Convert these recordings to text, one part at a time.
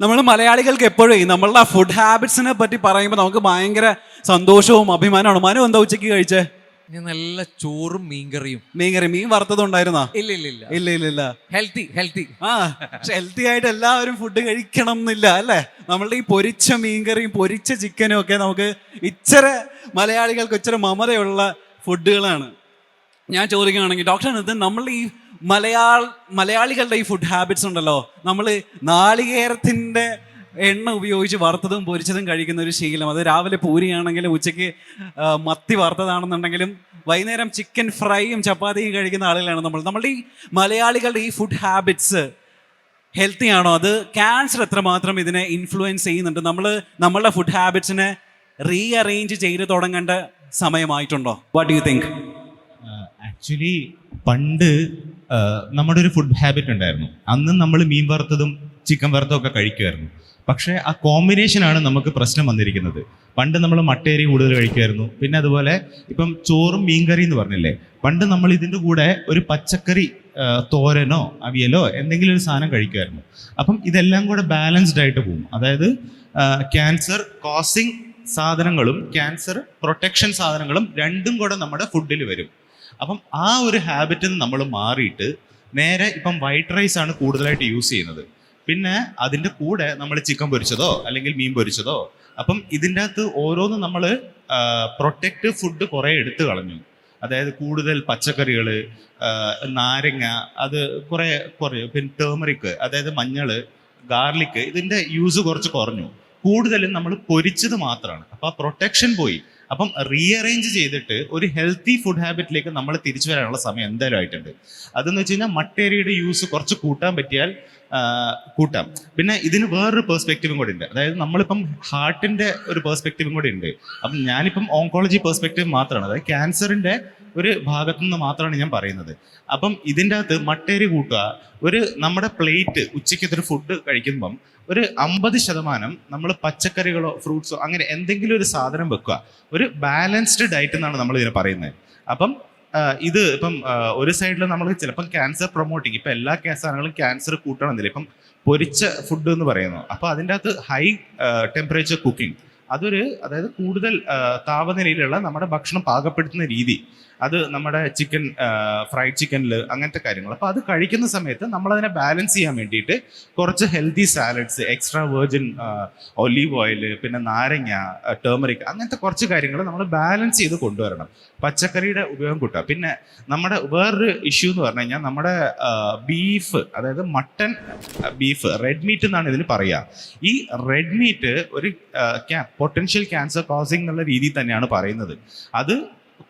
നമ്മൾ മലയാളികൾക്ക് എപ്പോഴും നമ്മളുടെ ഫുഡ് ഹാബിറ്റ്സിനെ പറ്റി പറയുമ്പോൾ നമുക്ക് ഭയങ്കര സന്തോഷവും അഭിമാനമാണ് മനു എന്താ ഉച്ചയ്ക്ക് കഴിച്ചേ? ഞാൻ നല്ല ചോറും മീൻകറിയും. മീൻകറി മീൻ വറുത്തതുണ്ടായിരുന്നാ ഇല്ല ഇല്ല ഇല്ല. ഇല്ല ഇല്ല ഇല്ല. ഹെൽത്തി ഹെൽത്തി ആ പക്ഷെ ഹെൽത്തി ആയിട്ട് എല്ലാവരും ഫുഡ് കഴിക്കണം എന്നില്ല അല്ലേ? നമ്മളുടെ ഈ പൊരിച്ച മീൻകറിയും പൊരിച്ച ചിക്കനും ഒക്കെ നമുക്ക് ഇച്ചിരി മലയാളികൾക്ക് ഇച്ചിരി മമതയുള്ള ഫുഡുകളാണ് ഞാൻ ചോദിക്കുകയാണെങ്കിൽ ഡോക്ടർ ഇത് നമ്മൾ ഈ മലയാള മലയാളികളുടെ ഈ ഫുഡ് ഹാബിറ്റ്സ് ഉണ്ടല്ലോ. നമ്മൾ നാളികേരത്തിന്റെ എണ്ണ ഉപയോഗിച്ച് വറുത്തതും പൊരിച്ചതും കഴിക്കുന്ന ഒരു ശീലം. അത് രാവിലെ പൂരിയാണെങ്കിലും ഉച്ചയ്ക്ക് മത്തി വറുത്തതാണെന്നുണ്ടെങ്കിലും വൈകുന്നേരം ചിക്കൻ ഫ്രൈയും ചപ്പാത്തിയും കഴിക്കുന്ന ആളുകളാണ് നമ്മൾ. നമ്മളുടെ ഈ മലയാളികളുടെ ഈ ഫുഡ് ഹാബിറ്റ്സ് ഹെൽത്തി ആണോ? അത് ക്യാൻസർ എത്രമാത്രം ഇതിനെ ഇൻഫ്ലുവൻസ് ചെയ്യുന്നുണ്ട്? നമ്മൾ നമ്മളുടെ ഫുഡ് ഹാബിറ്റ്സിനെ റീ അറേഞ്ച് ചെയ്ത് തുടങ്ങേണ്ട സമയമായിട്ടുണ്ടോ? വാട്ട് യു തിങ്ക് ആക്ച്വലി പണ്ട് നമ്മുടെ ഒരു ഫുഡ് ഹാബിറ്റ് ഉണ്ടായിരുന്നു. അന്ന് നമ്മൾ മീൻ വറുത്തതും ചിക്കൻ വറുത്തതും ഒക്കെ കഴിക്കുമായിരുന്നു പക്ഷേ ആ കോമ്പിനേഷനാണ് നമുക്ക് പ്രശ്നം വന്നിരിക്കുന്നത്. പണ്ട് നമ്മൾ മട്ടേരി കൂടുതൽ കഴിക്കുമായിരുന്നു പിന്നെ അതുപോലെ ഇപ്പം ചോറും മീൻകറി എന്ന് പറഞ്ഞില്ലേ? പണ്ട് നമ്മൾ ഇതിന്റെ കൂടെ ഒരു പച്ചക്കറി തോരനോ അവിയലോ എന്തെങ്കിലും ഒരു സാധനം കഴിക്കുമായിരുന്നു അപ്പം ഇതെല്ലാം കൂടെ ബാലൻസ്ഡ് ആയിട്ട് പോകും. അതായത് ക്യാൻസർ കോസിങ് സാധനങ്ങളും ക്യാൻസർ പ്രൊട്ടക്ഷൻ സാധനങ്ങളും രണ്ടും കൂടെ നമ്മുടെ ഫുഡിൽ വരും. അപ്പം ആ ഒരു ഹാബിറ്റിൽ നിന്ന് നമ്മൾ മാറിയിട്ട് നേരെ ഇപ്പം വൈറ്റ് റൈസ് ആണ് കൂടുതലായിട്ട് യൂസ് ചെയ്യുന്നത്. പിന്നെ അതിന്റെ കൂടെ നമ്മൾ ചിക്കൻ പൊരിച്ചതോ അല്ലെങ്കിൽ മീൻ പൊരിച്ചതോ അപ്പം ഇതിന്റെ അകത്ത് ഓരോന്ന് നമ്മൾ പ്രൊട്ടക്റ്റീവ് ഫുഡ് കുറേ എടുത്തു കളഞ്ഞു. അതായത് കൂടുതൽ പച്ചക്കറികൾ നാരങ്ങ അത് കുറേ കുറേ പിന്നെ ടേമറിക്ക് അതായത് മഞ്ഞൾ ഗാർലിക്ക് ഇതിന്റെ യൂസ് കുറച്ച് കുറഞ്ഞു. കൂടുതലും നമ്മൾ പൊരിച്ചത് മാത്രമാണ് അപ്പോൾ ആ പ്രൊട്ടക്ഷൻ പോയി. അപ്പം റീഅറേഞ്ച് ചെയ്തിട്ട് ഒരു ഹെൽത്തി ഫുഡ് ഹാബിറ്റിലേക്ക് നമ്മൾ തിരിച്ചു വരാനുള്ള സമയം എന്തായാലും ആയിട്ടുണ്ട്. അതെന്ന് വെച്ച് കഴിഞ്ഞാൽ മട്ടേരിയുടെ യൂസ് കുറച്ച് കൂട്ടാൻ പറ്റിയാൽ കൂട്ടാം. പിന്നെ ഇതിന് വേറൊരു പേഴ്സ്പെക്റ്റീവും കൂടി ഉണ്ട്. അതായത് നമ്മളിപ്പം ഹാർട്ടിന്റെ ഒരു പേഴ്സ്പെക്റ്റീവും കൂടി ഉണ്ട്. അപ്പം ഞാനിപ്പം ഓങ്കോളജി പേഴ്സ്പെക്റ്റീവ് മാത്രമാണ് അതായത് ക്യാൻസറിന്റെ ഒരു ഭാഗത്തു നിന്ന് മാത്രമാണ് ഞാൻ പറയുന്നത്. അപ്പം ഇതിന്റെ അകത്ത് മട്ടേരി കൂട്ടുക ഒരു നമ്മുടെ പ്ലേറ്റ് ഉച്ചയ്ക്കത്തെ ഒരു ഫുഡ് കഴിക്കുമ്പം ഒരു അമ്പത് ശതമാനം നമ്മൾ പച്ചക്കറികളോ ഫ്രൂട്ട്സോ അങ്ങനെ എന്തെങ്കിലും ഒരു സാധനം വെക്കുക. ഒരു ബാലൻസ്ഡ് ഡയറ്റ് എന്നാണ് നമ്മൾ ഇതിനെ പറയുന്നത്. അപ്പം ഇത് ഇപ്പം ഒരു സൈഡിൽ നമ്മൾ ചിലപ്പം ക്യാൻസർ പ്രൊമോട്ടിങ് ഇപ്പം എല്ലാ സാധനങ്ങളും ക്യാൻസർ കൂട്ടണമെന്നില്ല. ഇപ്പം പൊരിച്ച ഫുഡ് എന്ന് പറയുന്നു അപ്പോൾ അതിന്റെ അകത്ത് ഹൈ ടെമ്പറേച്ചർ കുക്കിംഗ് അതൊരു അതായത് കൂടുതൽ താപനിലയിലുള്ള നമ്മുടെ ഭക്ഷണം പാകപ്പെടുത്തുന്ന രീതി. അത് നമ്മുടെ ചിക്കൻ ഫ്രൈഡ് ചിക്കനിൽ അങ്ങനത്തെ കാര്യങ്ങൾ. അപ്പോൾ അത് കഴിക്കുന്ന സമയത്ത് നമ്മളതിനെ ബാലൻസ് ചെയ്യാൻ വേണ്ടിയിട്ട് കുറച്ച് healthy salads extra virgin olive oil പിന്നെ നാരങ്ങ ടേമറിക് അങ്ങനത്തെ കുറച്ച് കാര്യങ്ങൾ നമ്മൾ ബാലൻസ് ചെയ്ത് കൊണ്ടുവരണം. പച്ചക്കറിയുടെ ഉപയോഗം കൂട്ടുക പിന്നെ നമ്മുടെ വേറൊരു ഇഷ്യൂ എന്ന് പറഞ്ഞു കഴിഞ്ഞാൽ നമ്മുടെ ബീഫ് അതായത് മട്ടൺ ബീഫ് റെഡ് മീറ്റ് എന്നാണ് ഇതിന് പറയുക ഈ റെഡ് മീറ്റ് ഒരു പൊട്ടൻഷ്യൽ ക്യാൻസർ കോസിങ് എന്നുള്ള രീതിയിൽ തന്നെയാണ് പറയുന്നത്. അത്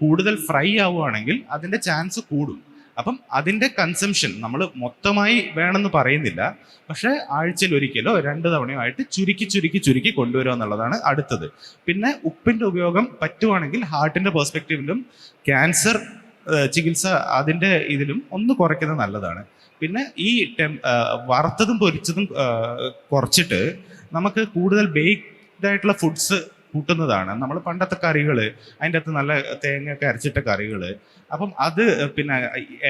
കൂടുതൽ ഫ്രൈ ആവുകയാണെങ്കിൽ അതിന്റെ ചാൻസ് കൂടും. അപ്പം അതിന്റെ കൺസംഷൻ നമ്മൾ മൊത്തമായി വേണമെന്ന് പറയുന്നില്ല. പക്ഷേ ആഴ്ചയിൽ ഒരിക്കലോ രണ്ട് തവണയോ ആയിട്ട് ചുരുക്കി ചുരുക്കി ചുരുക്കി കൊണ്ടുവരിക എന്നുള്ളതാണ് അടുത്തത്. പിന്നെ ഉപ്പിന്റെ ഉപയോഗം പറ്റുവാണെങ്കിൽ ഹാർട്ടിന്റെ പെർസ്പെക്റ്റീവിലും ക്യാൻസർ ചികിത്സ അതിന്റെ ഇതിലും ഒന്ന് കുറയ്ക്കുന്നത് നല്ലതാണ്. പിന്നെ ഈ ടെം വറുത്തതും പൊരിച്ചതും കുറച്ചിട്ട് നമുക്ക് കൂടുതൽ ബേക്ക്ഡ് ആയിട്ടുള്ള ഫുഡ്സ് കൂട്ടുന്നതാണ്. നമ്മൾ പണ്ടത്തെ കറികൾ അതിന്റെ അകത്ത് നല്ല തേങ്ങയൊക്കെ അരച്ചിട്ട കറികൾ അപ്പം അത് പിന്നെ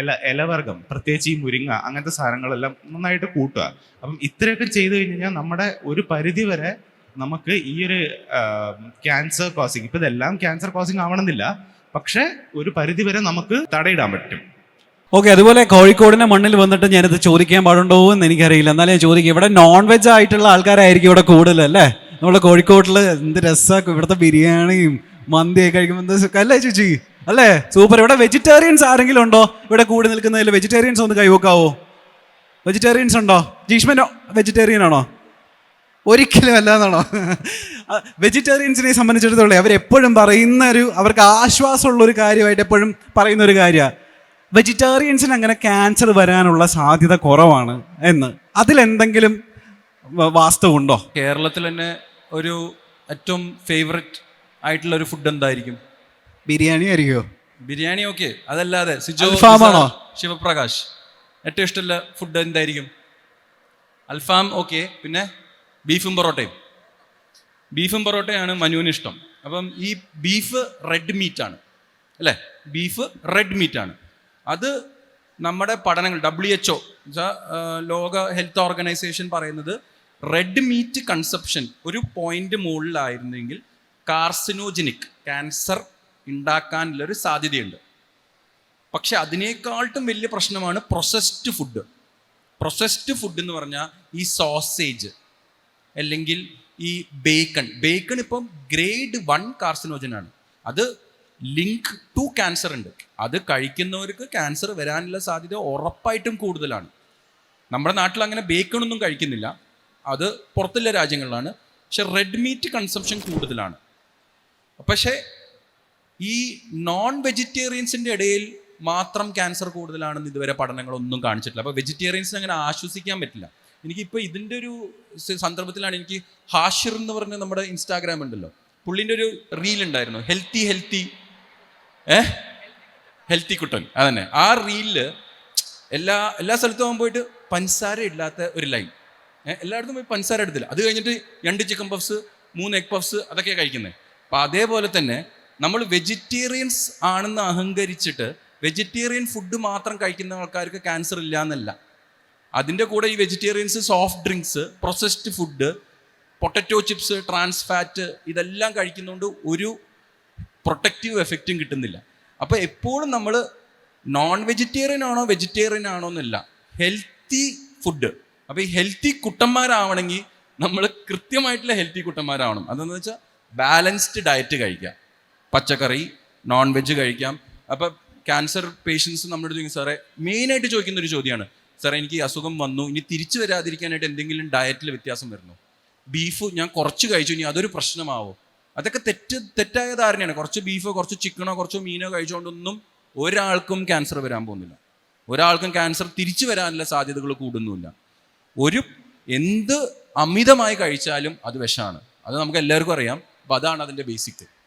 ഇല ഇലവർഗം പ്രത്യേകിച്ച് ഈ മുരിങ്ങ അങ്ങനത്തെ സാധനങ്ങളെല്ലാം നന്നായിട്ട് കൂട്ടുക. അപ്പം ഇത്രയൊക്കെ ചെയ്തു കഴിഞ്ഞാൽ നമ്മുടെ ഒരു പരിധി വരെ നമുക്ക് ഈ ഒരു ക്യാൻസർ കോസിങ് ഇപ്പം ഇതെല്ലാം ക്യാൻസർ കോസിങ് ആവണമെന്നില്ല. പക്ഷേ ഒരു പരിധി വരെ നമുക്ക് തടയിടാൻ പറ്റും. ഓക്കെ അതുപോലെ കോഴിക്കോടിന്റെ മണ്ണിൽ വന്നിട്ട് ഞാനിത് ചോദിക്കാൻ പാടുണ്ടോ എന്ന് എനിക്കറിയില്ല. എന്നാലും ഞാൻ ചോദിക്കും. ഇവിടെ നോൺ വെജ് ആയിട്ടുള്ള ആൾക്കാരായിരിക്കും ഇവിടെ കൂടുതൽ അല്ലേ? നമ്മുടെ കോഴിക്കോട്ടിൽ എന്ത് രസമാക്കും ഇവിടുത്തെ ബിരിയാണിയും മന്തിയൊക്കെ കഴിക്കുമ്പോൾ എന്താ അല്ലേ ചേച്ചി? അല്ലേ? സൂപ്പർ. ഇവിടെ വെജിറ്റേറിയൻസ് ആരെങ്കിലും ഉണ്ടോ? ഇവിടെ കൂടി നിൽക്കുന്നതിൽ വെജിറ്റേറിയൻസ് ഒന്ന് കൈവക്കാവോ? വെജിറ്റേറിയൻസ് ഉണ്ടോ? ജീഷ്മൻ വെജിറ്റേറിയൻ ആണോ? ഒരിക്കലും അല്ലാന്നാണോ? വെജിറ്റേറിയൻസിനെ സംബന്ധിച്ചിടത്തോളം അവരെപ്പോഴും പറയുന്ന ഒരു അവർക്ക് ആശ്വാസമുള്ള ഒരു കാര്യമായിട്ട് എപ്പോഴും പറയുന്ന ഒരു കാര്യമാണ് വെജിറ്റേറിയൻസിന് അങ്ങനെ ക്യാൻസർ വരാനുള്ള സാധ്യത കുറവാണ് എന്ന്. അതിലെന്തെങ്കിലും വാസ്തവുണ്ടോ കേരളത്തിൽ തന്നെ ഒരു ഏറ്റവും ഫേവററ്റ് ആയിട്ടുള്ള ഒരു ഫുഡ് എന്തായിരിക്കും? ബിരിയാണി ആയിരിക്കുമോ ബിരിയാണി ഓക്കെ അതല്ലാതെ സിജോ? നിസാർ, ശിവപ്രകാശ്. ഏറ്റവും ഇഷ്ടമുള്ള ഫുഡ് എന്തായിരിക്കും? അൽഫാം ഓക്കെ പിന്നെ ബീഫും പൊറോട്ടയും. ബീഫും പൊറോട്ടയാണ് മനുവിന് ഇഷ്ടം. അപ്പം ഈ ബീഫ് റെഡ് മീറ്റ് ആണ്. അല്ലേ? ബീഫ് റെഡ് മീറ്റ് ആണ്. അത് നമ്മുടെ പഠനങ്ങൾ ഡബ്ല്യു എച്ച് ഒ ലോക ഹെൽത്ത് ഓർഗനൈസേഷൻ പറയുന്നത് റെഡ് മീറ്റ് കൺസപ്ഷൻ ഒരു പോയിന്റ് മുകളിലായിരുന്നെങ്കിൽ കാർസിനോജനിക് ക്യാൻസർ ഉണ്ടാക്കാനുള്ളൊരു സാധ്യതയുണ്ട്. പക്ഷെ അതിനേക്കാളും വലിയ പ്രശ്നമാണ് പ്രൊസസ്ഡ് ഫുഡ് പ്രൊസസ്ഡ് ഫുഡ് എന്ന് പറഞ്ഞാൽ ഈ സോസേജ് അല്ലെങ്കിൽ ഈ ബേക്കൺ ബേക്കൺ ഇപ്പം ഗ്രേഡ് വൺ കാർസിനോജൻ ആണ്. അത് ലിങ്ക് ടു ക്യാൻസർ ഉണ്ട്. അത് കഴിക്കുന്നവർക്ക് ക്യാൻസർ വരാനുള്ള സാധ്യത ഉറപ്പായിട്ടും കൂടുതലാണ്. നമ്മുടെ നാട്ടിൽ അങ്ങനെ ബേക്കൺ ഒന്നും കഴിക്കുന്നില്ല. അത് പുറത്തുള്ള രാജ്യങ്ങളിലാണ്. പക്ഷെ റെഡ് മീറ്റ് കൺസംഷൻ കൂടുതലാണ്. പക്ഷേ ഈ നോൺ വെജിറ്റേറിയൻസിന്റെ ഇടയിൽ മാത്രം ക്യാൻസർ കൂടുതലാണെന്ന് ഇതുവരെ പഠനങ്ങളൊന്നും കാണിച്ചിട്ടില്ല. അപ്പോൾ വെജിറ്റേറിയൻസിന് അങ്ങനെ ആശ്വസിക്കാൻ പറ്റില്ല. എനിക്കിപ്പോൾ ഇതിന്റെ ഒരു സന്ദർഭത്തിലാണ് എനിക്ക് ഹാഷിർ എന്ന് പറഞ്ഞ നമ്മുടെ ഇൻസ്റ്റാഗ്രാം ഉണ്ടല്ലോ. പുള്ളിന്റെ ഒരു റീൽ ഉണ്ടായിരുന്നു. ഹെൽത്തി ഹെൽത്തി ഏ? ഹെൽത്തി കുട്ടൻ. അതന്നെ. ആ റീലിൽ എല്ലാ എല്ലാ സ്ഥലത്തും പോയിട്ട് പഞ്ചസാര ഇല്ലാത്ത ഒരു ലൈൻ എല്ലായിടത്തും പോയി പഞ്ചസാര എടുത്തില്ല. അത് കഴിഞ്ഞിട്ട് രണ്ട് ചിക്കൻ പഫ്സ് മൂന്ന് എഗ് പഫ്സ് അതൊക്കെ കഴിക്കുന്നത് അപ്പം അതേപോലെ തന്നെ നമ്മൾ വെജിറ്റേറിയൻസ് ആണെന്ന് അഹങ്കരിച്ചിട്ട് വെജിറ്റേറിയൻ ഫുഡ് മാത്രം കഴിക്കുന്ന ആൾക്കാർക്ക് ക്യാൻസർ ഇല്ല എന്നല്ല അതിന്റെ കൂടെ ഈ vegetarians soft drinks processed food potato chips trans fat ഇതെല്ലാം കഴിക്കുന്നതുകൊണ്ട് ഒരു പ്രൊട്ടക്റ്റീവ് എഫക്റ്റും കിട്ടുന്നില്ല. അപ്പോൾ എപ്പോഴും നമ്മൾ നോൺ വെജിറ്റേറിയൻ ആണോ വെജിറ്റേറിയൻ ആണോ എന്നല്ല ഹെൽത്തി ഫുഡ് അപ്പോൾ ഈ ഹെൽത്തി കുട്ടന്മാരാവണമെങ്കിൽ നമ്മൾ കൃത്യമായിട്ടുള്ള ഹെൽത്തി കുട്ടന്മാരാവണം. അതെന്ന് വെച്ചാൽ ബാലൻസ്ഡ് ഡയറ്റ് കഴിക്കാം. പച്ചക്കറി നോൺ വെജ് കഴിക്കാം. അപ്പോൾ ക്യാൻസർ പേഷ്യൻസ് നമ്മുടെ ചോദിക്കും സാറേ മെയിനായിട്ട് ചോദിക്കുന്ന ഒരു ചോദ്യമാണ് സാറേ എനിക്ക് അസുഖം വന്നു. ഇനി തിരിച്ചു വരാതിരിക്കാനായിട്ട് എന്തെങ്കിലും ഡയറ്റിൽ വ്യത്യാസം വരുന്നു. ബീഫ് ഞാൻ കുറച്ച് കഴിച്ചു. ഇനി അതൊരു പ്രശ്നമാവോ? അതൊക്കെ തെറ്റ് തെറ്റായ ധാരണയാണ്. കുറച്ച് ബീഫോ കുറച്ച് ചിക്കനോ കുറച്ച് മീനോ കഴിച്ചുകൊണ്ടൊന്നും ഒരാൾക്കും ക്യാൻസർ വരാൻ പോകുന്നില്ല. ഒരാൾക്കും ക്യാൻസർ തിരിച്ചു വരാനുള്ള സാധ്യതകൾ കൂടുന്നുമില്ല. ഒരു എന്ത് അമിതമായി കഴിച്ചാലും അത് വിഷമാണ്. അത് നമുക്ക് എല്ലാവർക്കും അറിയാം. അപ്പം അതാണ് അതിന്റെ ബേസിക്